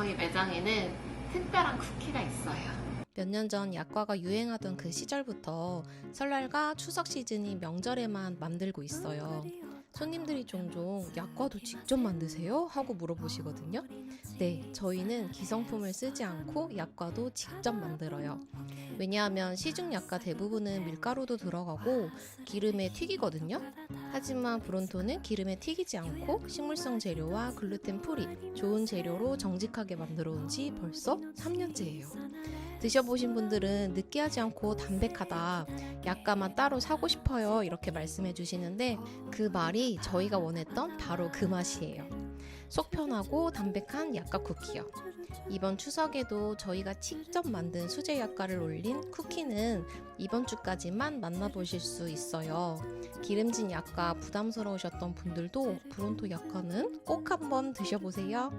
저희 매장에는 특별한 쿠키가 있어요. 몇 년 전 약과가 유행하던 그 시절부터 설날과 추석 시즌인 명절에만 만들고 있어요. 손님들이 종종 약과도 직접 만드세요? 하고 물어보시거든요. 네, 저희는 기성품을 쓰지 않고 약과도 직접 만들어요. 왜냐하면 시중 약과 대부분은 밀가루도 들어가고 기름에 튀기거든요. 하지만 브론토는 기름에 튀기지 않고 식물성 재료와 글루텐 프리, 좋은 재료로 정직하게 만들어 온 지 벌써 3년째예요. 드셔보신 분들은 느끼하지 않고 담백하다. 약과만 따로 사고 싶어요. 이렇게 말씀해 주시는데 그 말이 저희가 원했던 바로 그 맛이에요. 속 편하고 담백한 약과 쿠키요. 이번 추석에도 저희가 직접 만든 수제 약과를 올린 쿠키는 이번 주까지만 만나보실 수 있어요. 기름진 약과 부담스러우셨던 분들도 브론토 약과는 꼭 한번 드셔보세요.